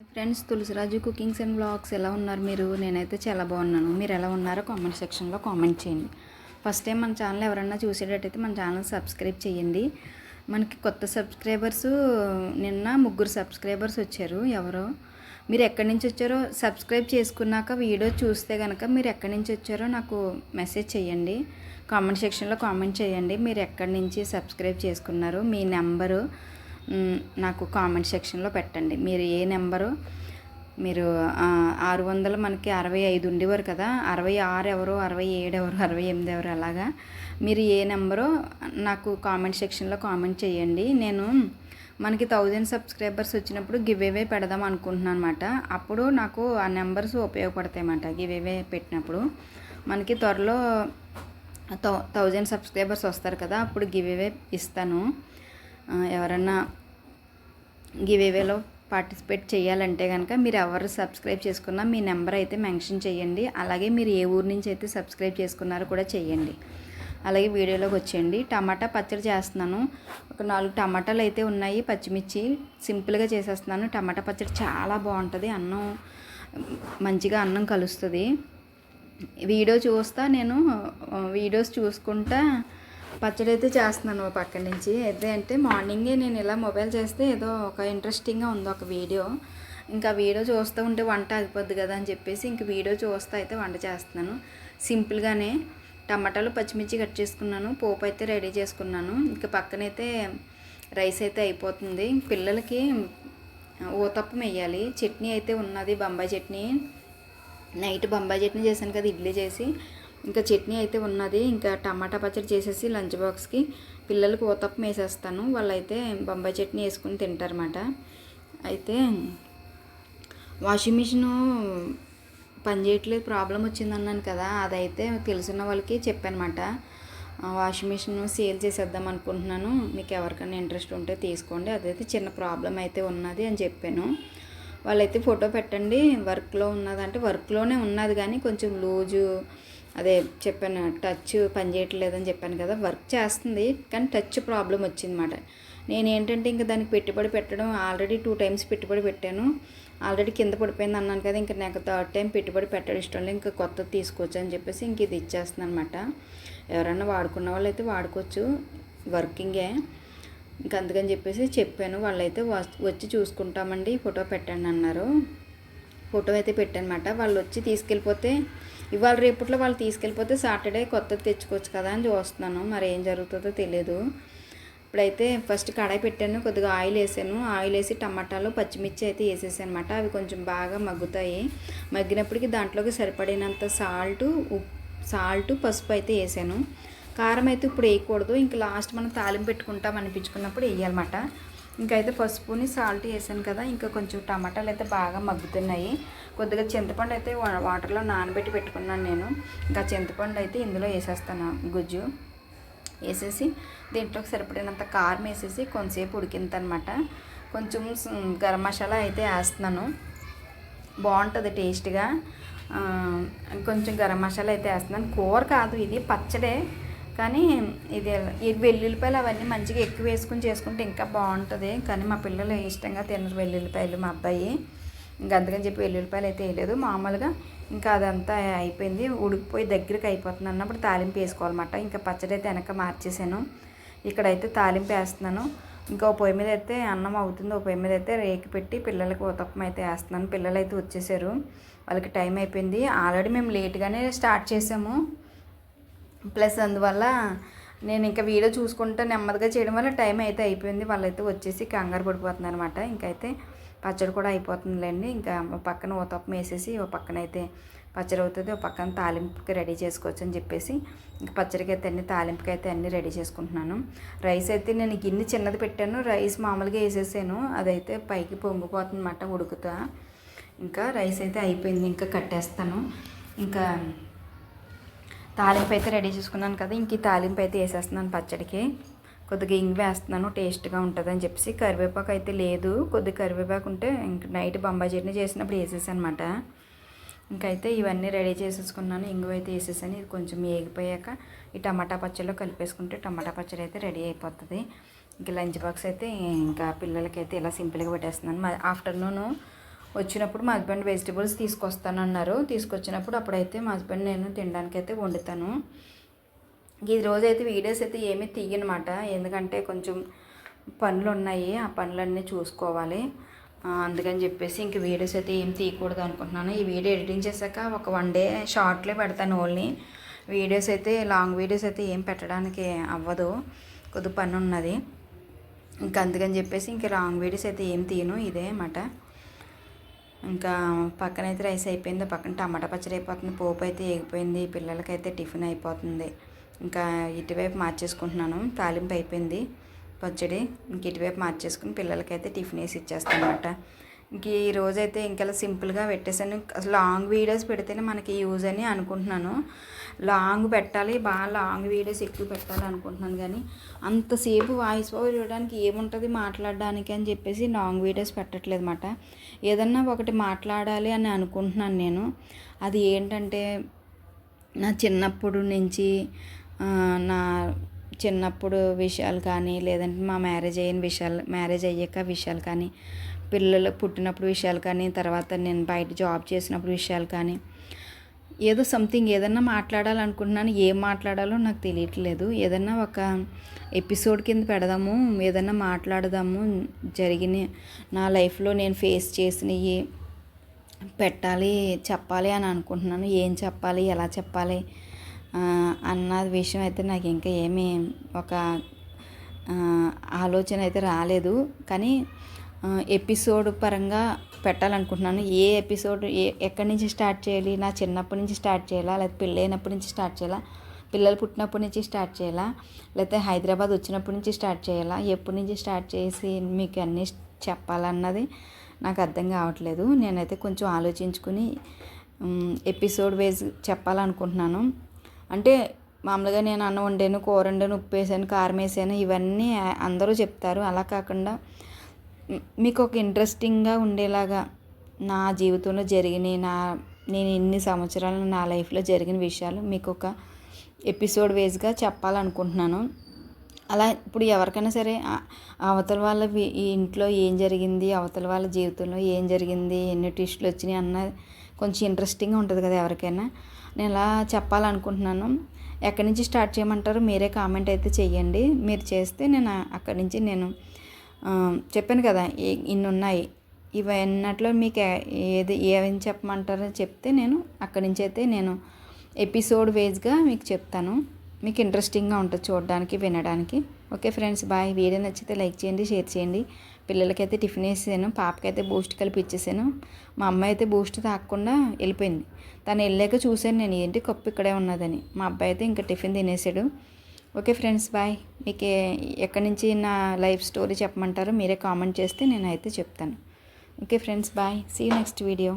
Friends Tulasiraju cookings and blogs ఎలా ఉన్నారు మీరు? నేనైతే చాలా బాగున్నాను. మీరు ఎలా ఉన్నారో కామెంట్ సెక్షన్లో కామెంట్ చేయండి. ఫస్ట్ టైం మన ఛానల్ ఎవరన్నా చూసేటట్టయితే మన ఛానల్ సబ్స్క్రైబ్ చేయండి. మనకి కొత్త సబ్స్క్రైబర్స్ నిన్న ముగ్గురు సబ్స్క్రైబర్స్ వచ్చారు. ఎవరో? మీరు ఎక్కడి నుంచి వచ్చారో సబ్స్క్రైబ్ చేసుకున్నాక వీడియో చూస్తే కనుక మీరు ఎక్కడి నుంచి వచ్చారో నాకు మెసేజ్ చేయండి. కామెంట్ సెక్షన్లో కామెంట్ చేయండి. మీరు ఎక్కడి నుంచి సబ్స్క్రైబ్ చేసుకున్నారు? మీ నెంబరు నాకు కామెంట్ సెక్షన్లో పెట్టండి. మీరు ఏ నెంబరు మీరు ఆరు వందలు మనకి అరవై ఐదు ఉండేవారు కదా అరవై ఆరు ఎవరు అరవై ఏడు ఎవరు అరవై ఎనిమిది ఎవరు అలాగా మీరు ఏ నెంబరో నాకు కామెంట్ సెక్షన్లో కామెంట్ చేయండి. నేను మనకి థౌజండ్ సబ్స్క్రైబర్స్ వచ్చినప్పుడు గివ్ అవే పెడదాం అనుకుంటున్నాను అనమాట అప్పుడు నాకు ఆ నెంబర్స్ ఉపయోగపడతాయి అన్నమాట గివ్ అవే పెట్టినప్పుడు. మనకి త్వరలో థౌ థౌజండ్ సబ్స్క్రైబర్స్ వస్తారు కదా అప్పుడు గివ్ అవే ఇస్తాను. ఎవరన్నా గివేవేలో పార్టిసిపేట్ చేయాలంటే కనుక మీరు ఎవరు సబ్స్క్రైబ్ చేసుకున్నా మీ నెంబర్ అయితే మెన్షన్ చేయండి. అలాగే మీరు ఏ ఊరు నుంచి అయితే సబ్స్క్రైబ్ చేసుకున్నారో కూడా చేయండి. అలాగే వీడియోలోకి వచ్చేయండి. టమాటా పచ్చడి చేస్తున్నాను. ఒక నాలుగు టమాటాలు అయితే ఉన్నాయి. పచ్చిమిర్చి సింపుల్గా చేసేస్తున్నాను. టమాటా పచ్చడి చాలా బాగుంటుంది. అన్నం మంచిగా అన్నం కలుస్తుంది. వీడియో చూస్తా నేను వీడియోస్ చూసుకుంటా పచ్చడి అయితే చేస్తున్నాను ఓ పక్క నుంచి. అయితే అంటే మార్నింగే నేను ఇలా మొబైల్ చేస్తే ఏదో ఒక ఇంట్రెస్టింగ్గా ఉంది ఒక వీడియో. ఇంకా వీడియో చూస్తూ ఉంటే వంట ఆగిపోద్ది కదా అని చెప్పేసి ఇంక వీడియో చూస్తూ అయితే వంట చేస్తున్నాను. సింపుల్గానే టమాటాలు పచ్చిమిర్చి కట్ చేసుకున్నాను. పోపు అయితే రెడీ చేసుకున్నాను. ఇంకా పక్కనైతే రైస్ అయితే అయిపోతుంది. పిల్లలకి ఊతప్పం వేయాలి. చట్నీ అయితే ఉన్నది. బొంబాయి చట్నీ. నైట్ బొంబాయి చట్నీ చేశాను కదా ఇడ్లీ చేసి. ఇంకా చట్నీ అయితే ఉన్నది. ఇంకా టమాటా పచ్చడి చేసేసి లంచ్ బాక్స్కి పిల్లలకు ఓతప్పం వేసేస్తాను. వాళ్ళైతే బొంబాయి చట్నీ వేసుకుని తింటారన్నమాట. అయితే వాషింగ్ మిషన్ పనిచేయట్లేదు ప్రాబ్లం వచ్చిందన్నాను కదా. అదైతే తెలిసిన వాళ్ళకి చెప్పానమాట వాషింగ్ మిషన్ సేల్ చేసేద్దాం అనుకుంటున్నాను. మీకు ఎవరికైనా ఇంట్రెస్ట్ ఉంటే తీసుకోండి. అదైతే చిన్న ప్రాబ్లం అయితే ఉన్నది అని చెప్పాను. వాళ్ళైతే ఫోటో పెట్టండి. వర్క్లో ఉన్నదంటే వర్క్లోనే ఉన్నది కానీ కొంచెం లూజు అదే చెప్పాను టచ్ పనిచేయట్లేదని చెప్పాను కదా వర్క్ చేస్తుంది కానీ టచ్ ప్రాబ్లం వచ్చిందన్నమాట. నేను ఏంటంటే ఇంకా దానికి పెట్టుబడి పెట్టడం ఆల్రెడీ టూ టైమ్స్ పెట్టుబడి పెట్టాను. ఆల్రెడీ కింద పడిపోయింది అన్నాను కదా ఇంకా నాకు థర్డ్ టైం పెట్టుబడి పెట్టడం ఇష్టం లేదు ఇంకా కొత్తది తీసుకోవచ్చు అని చెప్పేసి ఇంక ఇది ఇచ్చేస్తున్నాను అనమాట ఎవరన్నా వాడుకున్న వాళ్ళు అయితే వాడుకోవచ్చు వర్కింగే ఇంకా అందుకని చెప్పేసి చెప్పాను వాళ్ళైతే వచ్చి చూసుకుంటామండి ఫోటో పెట్టండి అన్నారు. ఫోటో అయితే పెట్టానమాట వాళ్ళు వచ్చి తీసుకెళ్ళిపోతే ఇవాళ రేపట్లో వాళ్ళు తీసుకెళ్ళిపోతే సాటర్డే కొత్తది తెచ్చుకోవచ్చు కదా అని చూస్తున్నాను. మరి ఏం జరుగుతుందో తెలియదు ఇప్పుడైతే ఫస్ట్ కడాయి పెట్టాను కొద్దిగా ఆయిల్ వేసాను. ఆయిల్ వేసి టమాటాలు పచ్చిమిర్చి అయితే వేసేసాను అనమాట అవి కొంచెం బాగా మగ్గుతాయి. మగ్గినప్పటికి దాంట్లోకి సరిపడినంత సాల్ట్ ఉప్పు సాల్ట్ పసుపు అయితే వేసాను. కారం అయితే ఇప్పుడు వేయకూడదు. ఇంకా లాస్ట్ మనం తాలింపు పెట్టుకుంటాం అనిపించుకున్నప్పుడు వేయాలన్నమాట. ఇంకైతే పసుపుని సాల్ట్ వేసాను కదా ఇంకా కొంచెం టమాటాలు అయితే బాగా మగ్గుతున్నాయి. కొద్దిగా చింతపండు అయితే వా- వాటర్లో నానబెట్టి పెట్టుకున్నాను నేను. ఇంకా చింతపండు అయితే ఇందులో వేసేస్తాను గుజ్జు. వేసేసి దీంట్లోకి సరిపడినంత కారం వేసేసి కొంతసేపు ఉడికిందనమాట. కొంచెం గరం మసాలా అయితే వేస్తున్నాను. బాగుంటుంది టేస్ట్గా. కొంచెం గరం మసాలా అయితే వేస్తున్నాను. కూర కాదు ఇది పచ్చడే. కానీ ఇది ఈ వెల్లుల్లిపాయలు అవన్నీ మంచిగా ఎక్కువ వేసుకుని చేసుకుంటే ఇంకా బాగుంటుంది. కానీ మా పిల్లలు ఇష్టంగా తినరు వెల్లుల్లిపాయలు మా అబ్బాయి. ఇంకా అందుకని చెప్పి వెల్లుల్లిపాయలు అయితే వేయలేదు. మామూలుగా ఇంకా అదంతా అయిపోయింది. ఉడికిపోయి దగ్గరికి అయిపోతుంది అన్నప్పుడు తాలింపు వేసుకోవాలన్నమాట. ఇంకా పచ్చడి అయితే వెనక మార్చేసాను. ఇక్కడైతే తాలింపు వేస్తున్నాను. ఇంకో పొయ్యి మీద అయితే అన్నం అవుతుంది. ఒక పొయ్యి మీద అయితే రేకి పెట్టి పిల్లలకి ఉతప్పం అయితే వేస్తున్నాను. పిల్లలు అయితే వచ్చేసారు. వాళ్ళకి టైం అయిపోయింది. ఆల్రెడీ మేము లేట్గానే స్టార్ట్ చేసాము. ప్లస్ అందువల్ల నేను ఇంకా వీడియో చూసుకుంటూ నెమ్మదిగా చేయడం వల్ల టైం అయితే అయిపోయింది. వాళ్ళైతే వచ్చేసి కంగారు పడిపోతుంది అనమాట ఇంకైతే పచ్చడి కూడా అయిపోతుందిలేండి. ఇంకా ఓ పక్కన ఊతప్పం వేసేసి ఓ పక్కన అయితే పచ్చడి అవుతుంది. ఓ పక్కన తాలింపుకి రెడీ చేసుకోవచ్చు అని చెప్పేసి ఇంకా పచ్చడికి అయితే అన్ని తాలింపుకి అయితే అన్నీ రెడీ చేసుకుంటున్నాను. రైస్ అయితే నేను గిన్నె చిన్నది పెట్టాను. రైస్ మామూలుగా వేసేసాను. అదైతే పైకి పొంగిపోతుంది అన్నమాట ఉడుకుతా. ఇంకా రైస్ అయితే అయిపోయింది. ఇంకా కట్టేస్తాను. ఇంకా తాలింపు అయితే రెడీ చేసుకున్నాను కదా ఇంక ఈ తాలింపు అయితే వేసేస్తున్నాను పచ్చడికి. కొద్దిగా ఇంగు వేస్తున్నాను టేస్ట్గా ఉంటుంది అని చెప్పేసి. కరివేపాకు అయితే లేదు కొద్దిగా కరివేపాకు ఉంటే ఇంక నైట్ బొంబాయి చట్నీ చేసినప్పుడు వేసేసాను అనమాట ఇంకైతే ఇవన్నీ రెడీ చేసేసుకున్నాను ఇంగు అయితే వేసేసాను. ఇది కొంచెం ఏగిపోయాక ఈ టమాటా పచ్చడిలో కలిపేసుకుంటే టమాటా పచ్చడి అయితే రెడీ అయిపోతుంది. ఇంకా లంచ్ బాక్స్ అయితే ఇంకా పిల్లలకైతే ఇలా సింపుల్గా పెట్టేస్తున్నాను. ఆఫ్టర్నూన్ వచ్చినప్పుడు మా హస్బెండ్ వెజిటబుల్స్ తీసుకొస్తానన్నారు. తీసుకొచ్చినప్పుడు అప్పుడైతే మా హస్బెండ్ నేను తినడానికి అయితే వండుతాను. ఈ రోజు అయితే వీడియోస్ అయితే ఏమీ తీయనమాట. ఎందుకంటే కొంచెం పనులు ఉన్నాయి ఆ పనులన్నీ చూసుకోవాలి. అందుకని చెప్పేసి ఇంక వీడియోస్ అయితే ఏం తీయకూడదు అనుకుంటున్నాను. ఈ వీడియో ఎడిటింగ్ చేశాక ఒక వన్ డే షార్ట్లే పెడతాను ఓన్లీ. వీడియోస్ అయితే లాంగ్ వీడియోస్ అయితే ఏం పెట్టడానికి అవ్వదు. కొద్ది పని ఉన్నది ఇంకా అందుకని చెప్పేసి ఇంకా లాంగ్ వీడియోస్ అయితే ఏం తీయను. ఇదే అన్నమాట. ఇంకా పక్కన అయితే రైస్ అయిపోయింది పక్కన టమాటా పచ్చడి అయిపోతుంది పోపు అయితే ఎగిపోయింది పిల్లలకైతే టిఫిన్ అయిపోతుంది. ఇంకా ఇటువైపు మార్చేసుకుంటున్నాను తాలింపు అయిపోయింది పచ్చడి. ఇంక ఇటువైపు మార్చేసుకుని పిల్లలకైతే టిఫిన్ వేసి ఇచ్చేస్తాను అనమాట ఇంక ఈ రోజైతే ఇంకెలా సింపుల్గా పెట్టేశాను. లాంగ్ వీడియోస్ పెడితేనే మనకి యూజ్ అని అనుకుంటున్నాను. లాంగ్ పెట్టాలి బాగా లాంగ్ వీడియోస్ ఎక్కువ పెట్టాలి అనుకుంటున్నాను కానీ అంతసేపు వాయిస్ ఓవర్ ఇవ్వడానికి ఏముంటుంది మాట్లాడడానికి అని చెప్పేసి లాంగ్ వీడియోస్ పెట్టట్లేదు అనమాట ఏదన్నా ఒకటి మాట్లాడాలి అని అనుకుంటున్నాను నేను. అది ఏంటంటే నా చిన్నప్పుడు నుంచి నా చిన్నప్పుడు విషయాలు కానీ లేదంటే మా మ్యారేజ్ అయిన విషయాలు మ్యారేజ్ అయ్యాక విషయాలు కానీ పిల్లలు పుట్టినప్పుడు విషయాలు కానీ తర్వాత నేను బయట జాబ్ చేసినప్పుడు విషయాలు కానీ ఏదో సంథింగ్ ఏదన్నా మాట్లాడాలనుకుంటున్నాను ఏం మాట్లాడాలో నాకు తెలియట్లేదు. ఏదన్నా ఒక ఎపిసోడ్ కింద పెడదాము ఏదన్నా మాట్లాడదాము జరిగిన నా లైఫ్లో నేను ఫేస్ చేసినవి పెట్టాలి చెప్పాలి అని అనుకుంటున్నాను. ఏం చెప్పాలి ఎలా చెప్పాలి అన్న విషయం అయితే నాకు ఇంకా ఏమీ ఒక ఆలోచన అయితే రాలేదు. కానీ ఎపిసోడ్ పరంగా పెట్టాలనుకుంటున్నాను. ఏ ఎపిసోడ్ ఏ ఎక్కడి నుంచి స్టార్ట్ చేయాలి? నా చిన్నప్పటి నుంచి స్టార్ట్ చేయాలా? లేకపోతే పెళ్ళైనప్పటి నుంచి స్టార్ట్ చేయాలా? పిల్లలు పుట్టినప్పటి నుంచి స్టార్ట్ చేయాలా? లేకపోతే హైదరాబాద్ వచ్చినప్పటి నుంచి స్టార్ట్ చేయాలా? ఎప్పటి నుంచి స్టార్ట్ చేసి మీకు అన్నీ చెప్పాలన్నది నాకు అర్థం కావట్లేదు. నేనైతే కొంచెం ఆలోచించుకుని ఎపిసోడ్ వైజ్ చెప్పాలనుకుంటున్నాను. అంటే మామూలుగా నేను అన్నం వండాను కూర వండాను ఉప్పు వేసాను కారం వేసాను ఇవన్నీ అందరూ చెప్తారు. అలా కాకుండా మీకు ఒక ఇంట్రెస్టింగ్గా ఉండేలాగా నా జీవితంలో జరిగిన నా నేను ఇన్ని సంవత్సరాలు నా లైఫ్లో జరిగిన విషయాలు మీకు ఒక ఎపిసోడ్ వేస్గా చెప్పాలనుకుంటున్నాను. అలా ఇప్పుడు ఎవరికైనా సరే అవతల వాళ్ళ ఈ ఇంట్లో ఏం జరిగింది అవతల వాళ్ళ జీవితంలో ఏం జరిగింది ఎన్ని ట్విస్టులు వచ్చినాయి అన్న కొంచెం ఇంట్రెస్టింగ్గా ఉంటుంది కదా ఎవరికైనా. నేను ఇలా చెప్పాలనుకుంటున్నాను. ఎక్కడి నుంచి స్టార్ట్ చేయమంటారో మీరే కామెంట్ అయితే చెయ్యండి. మీరు చేస్తే నేను అక్కడి నుంచి నేను చెప్పాను కదా ఇన్ని ఉన్నాయి ఇవన్నట్లో మీకు ఏది ఏమని చెప్పమంటారో చెప్తే నేను అక్కడి నుంచి అయితే నేను ఎపిసోడ్ వేజ్గా మీకు చెప్తాను. మీకు ఇంట్రెస్టింగ్గా ఉంటుంది చూడడానికి వినడానికి. Okay friends bye. వీడియో నచ్చితే లైక్ చేయండి షేర్ చేయండి. పిల్లలకైతే టిఫిన్ వేసాను పాపకైతే బూస్ట్ కలిపి ఇచ్చేసాను. మా అమ్మాయి అయితే బూస్ట్ తాగకుండా వెళ్ళిపోయింది. తను వెళ్ళాక చూశాను నేను ఏంటి కప్పు ఇక్కడే ఉన్నదని. మా అబ్బాయి అయితే ఇంకా టిఫిన్ తినేసాడు. Okay friends bye. మీకు ఎక్కడి నుంచి నా లైఫ్ స్టోరీ చెప్పమంటారో మీరే కామెంట్ చేస్తే నేను అయితే చెప్తాను. Okay friends bye. See next video